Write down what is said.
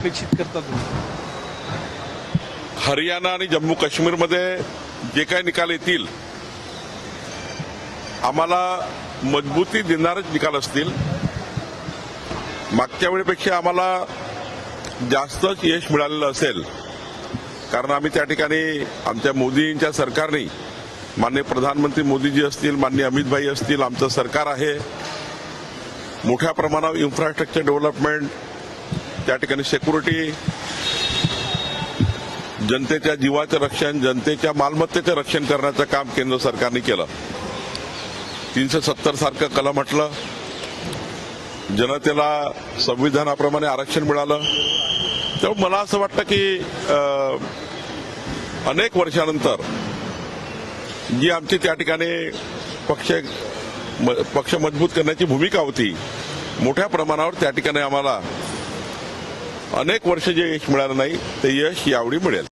अपेक्षित करता तुम्ही. हरियाणा आणि जम्मू काश्मीरमध्ये जे काही निकाल येतील आम्हाला मजबूती देणारेच निकाल असतील. मागच्या वेळेपेक्षा आम्हाला जास्तच यश मिळालेलं असेल. कारण आम्ही त्या ठिकाणी आमच्या मोदींच्या सरकारने माननीय प्रधानमंत्री मोदीजी असतील माननीय अमितभाई असतील आमचं सरकार आहे. मोठ्या प्रमाणावर इन्फ्रास्ट्रक्चर डेव्हलपमेंट त्या ठिकाणी सेक्युरिटी जनतेच्या जीवाचं रक्षण जनतेच्या मालमत्तेचं रक्षण करण्याचं काम केंद्र सरकारने केलं. तीनशे सत्तर सारखं कलम म्हटलं. जनतेला संविधानाप्रमाणे आरक्षण मिळालं. त्यामुळे मला असं वाटतं की अं, अनेक वर्षानंतर जी आमची त्या ठिकाणी पक्ष पक्ष मजबूत करण्याची भूमिका होती मोठ्या प्रमाणावर त्या ठिकाणी आम्हाला अनेक वर्ष जे यश मिळालं नाही ते यश यावेळी मिळेल.